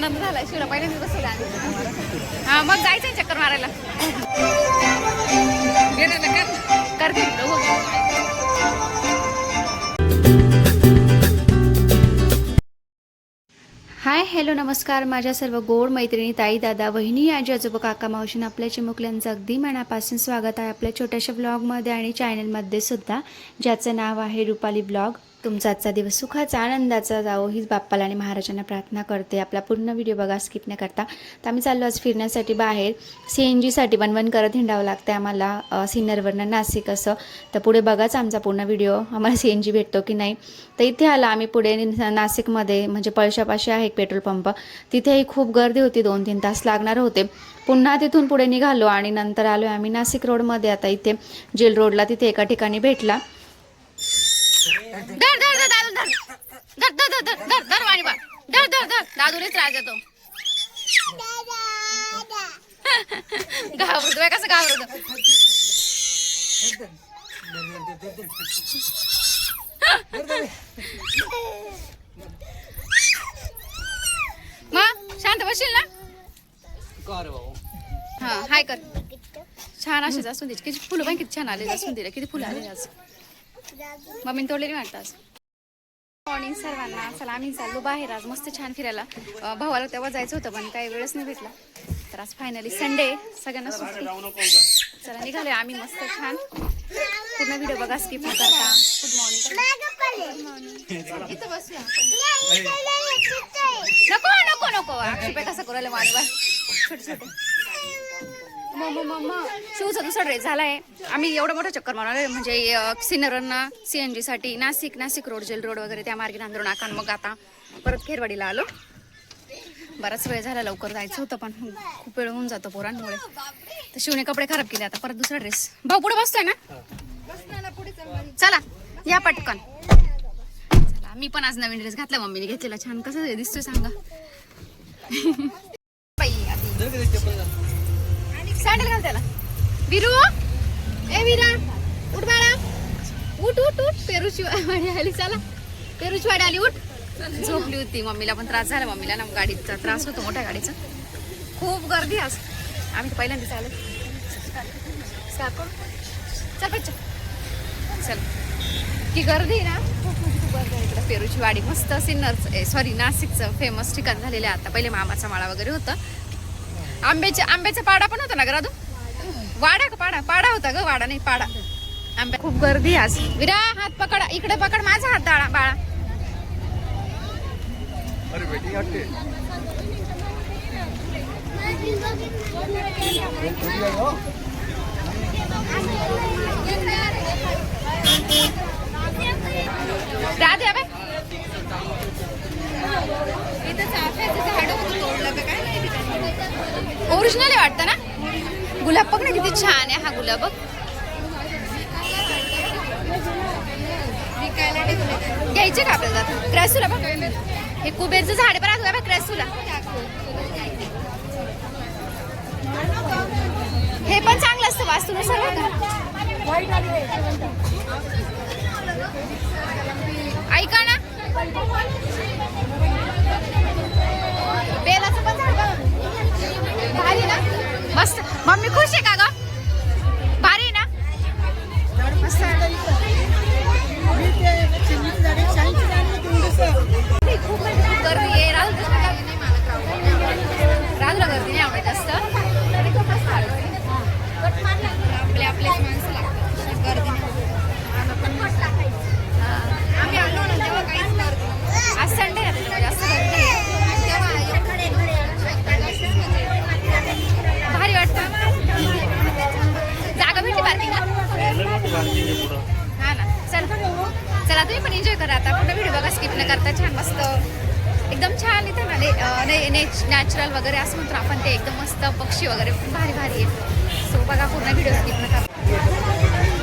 आनंद झाला शिवला पहिल्यांदा बसवला हा मग जायचं चक्कर मारायला. करते हो. हाय हॅलो नमस्कार. माझ्या सर्व गोड मैत्रिणी ताई दादा वहिनी आजी आजोबा काका मावशीन आपल्या चिमुकल्यांचं अगदी मनापासून स्वागत आहे आपल्या छोट्याशा ब्लॉगमध्ये आणि चॅनलमध्ये सुद्धा ज्याचं नाव आहे रुपाली ब्लॉग तुमचा आजचा दिवस सुखाचा आनंदाचा जावो हीच बाप्पाला आणि महाराजांना प्रार्थना करते. आपला पूर्ण व्हिडिओ बघा स्किप न करता तर आम्ही चाललो आज फिरण्यासाठी बाहेर. सी एन जीसाठी वनवन करत हिंडावं लागतं आम्हाला सिन्नरवरनं नाशिक असं. तर पुढे बघाच आमचा पूर्ण व्हिडिओ. आम्हाला सी एन जी भेटतो की नाही. तर इथे आला आम्ही पुढे नि- नाशिकमध्ये म्हणजे पळशापाशी आहे एक पेट्रोल पंप. तिथेही खूप गर्दी होती दोन तीन तास लागणार होते. पुन्हा तिथून पुढे निघालो आणि नंतर आलो आम्ही नाशिक रोडमध्ये. आता इथे जेल रोडला तिथे एका ठिकाणी भेटला धर धर धर दादू धर धर धर धर धर धर धर वाणी बा धर धर धर. दादूनेच राज येतो घाबरतो कसं घाबरतो मग शांत बसशील ना? हा हाय कर. छान असेच असून दे. किती फुलं पण किती छान आले असून दिले किती फुलं आले आज. मम्मीने तोडलेली वाटतं आज. मॉर्निंग सर्वांना. चला आम्ही चाललो बाहेर. आज मस्त छान फिरायला. भावाला तेव्हा जायचं होतं पण काही वेळच नाही भेटला. तर आज फायनली संडे सगळ्यांना सुट्टी. चला निघालोय आम्ही मस्त छान. पूर्ण व्हिडिओ बघा स्किप न करता. गुड मॉर्निंग इथं बसूया. नको नको नको. अक्षय कसं करायला बाय छोटे छोटे. शिवचा दुसरा ड्रेस झालाय. आम्ही एवढं मोठं चक्कर मारणार म्हणजे सिनरना C N जीसाठी Nashik Nashik road jail road वगैरे त्या मार्गे नांदूर नाका आणि मग आता परत खेरवाडीला आलो. बराच वेळ झाला लवकर जायचं होतं पण खूप वेळ होऊन जातो पोरांमुळे. तर शिवने कपडे खराब केले आता परत दुसरा ड्रेस भाऊ पुढे बसतोय ना? चला या पटकन. चला मी पण आज नवीन ड्रेस घातला मम्मीने घेतलेला. छान कसं दिसतोय सांगा. सँडल घाल त्याला. विरू ए विरा उठ बाळा. उठ उठ उठ. पेरूची वाडी आली चला. पेरूची वाडी आली उठ. झोपली होती. मम्मीला पण त्रास झाला. मम्मीला ना गाडीचा त्रास होतो मोठ्या गाडीचा. खूप गर्दी आज. आम्ही तर पहिल्यांदा आलो. चल बच्चा की गर्दी आहे ना इकडं. पेरूची वाडी. मस्त सिन्नरचं सॉरी नाशिकचं फेमस ठिकाण झालेलं आहे आता. पहिले मामाचा माळा वगैरे होतं. आंब्याच्या आंब्याचा पाडा पण होता ना ग राधू वाडा का पाडा? पाडा होता ग वाडा नाही पाडा. आंब्या खूप गर्दी आज. विरा हात पकड. इकडे पकड माझा हात दाळा बाळा. अरे वेटिंग आटे राधे अबे. ओरिजिनल आहे वाटतं ना? गुलाब बघ ना किती छान आहे हा गुलाब बघ. घ्यायचे का आपल्याला? क्रॅसूला बघ. हे कुबेरचं झाड पण असू बघ क्रॅसूला. हे पण चांगलं असतं वास्तूनुसार ऐका ना. मस्त मम्मी नॅचरल वगैरे असं म्हणतो आपण ते एकदम मस्त पक्षी वगैरे खूप भारी भारी आहे सो बघा पूर्ण व्हिडिओ स्किप न करता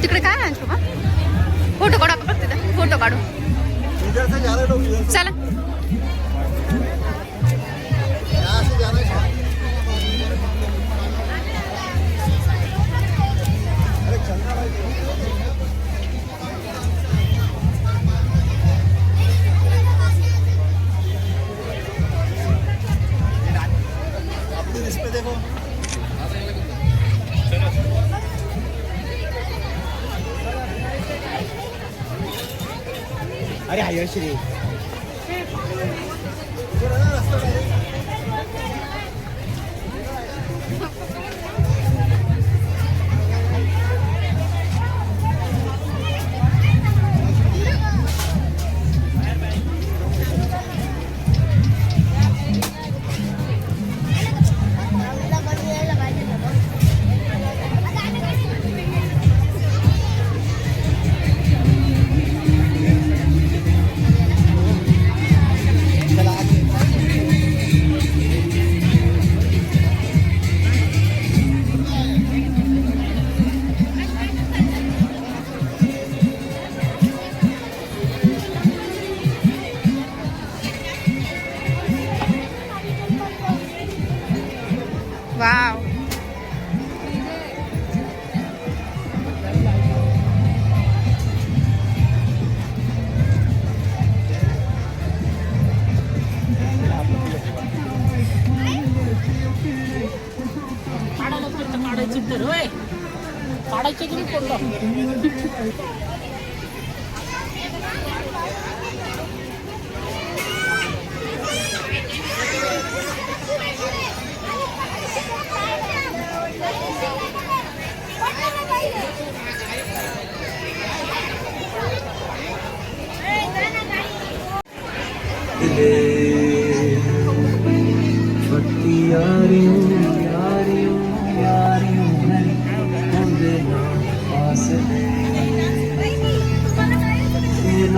तिकडे काय आहे बाबा फोटो काढू आपण फक्त फोटो काढू. चला. yesterday.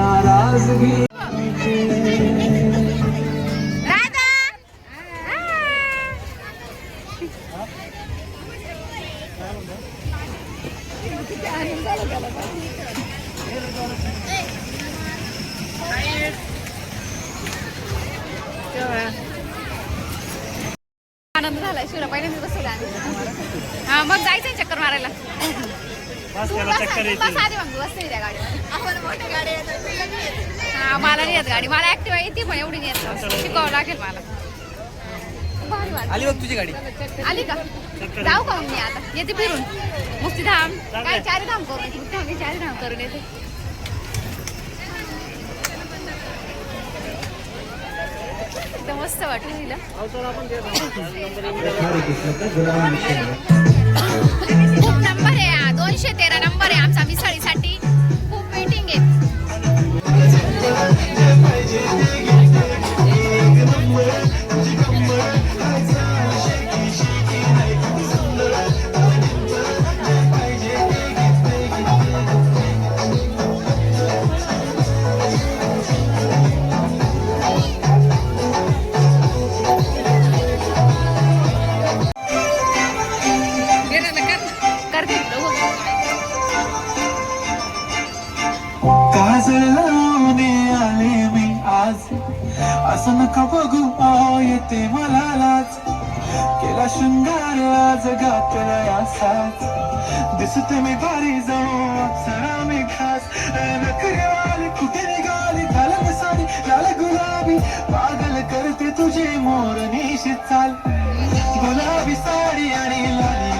नाराजगी. आनंद झालाय शिवला पहिल्यांदा बसवला हा मग जायचंय चक्कर मारायला. बस हा मला नाही येत गाडी. मला ऍक्टिव्ह येते पण एवढी नाही येत. शिकावं लागेल मला. आली बघ तुझी गाडी. आली का? जाऊ का मग मी आता? येते फिरून. मुक्तीधाम काय चारी धाम करून येते? मुक्तीधाम चारी धाम करून येते. एकदम मस्त वाटलं तिला. खूप नंबर आहे दोनशे तेरा नंबर आहे आमचा मिसळीसाठी. खूप वेटिंग आहे. आज असं नका बघू येते मला लाज. केला शृंगार आज असाच दिसते मी भारी जाऊ अप्सरा मी खास. नखरेवाली कुठे निघाली घालत साडी लाल गुलाबी. पागल करते तुझे मोर निशित चाल. गुलाबी साडी आणि लाली लाल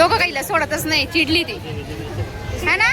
दोघं काहीला सोडतच नाही चिडली ती. है ना?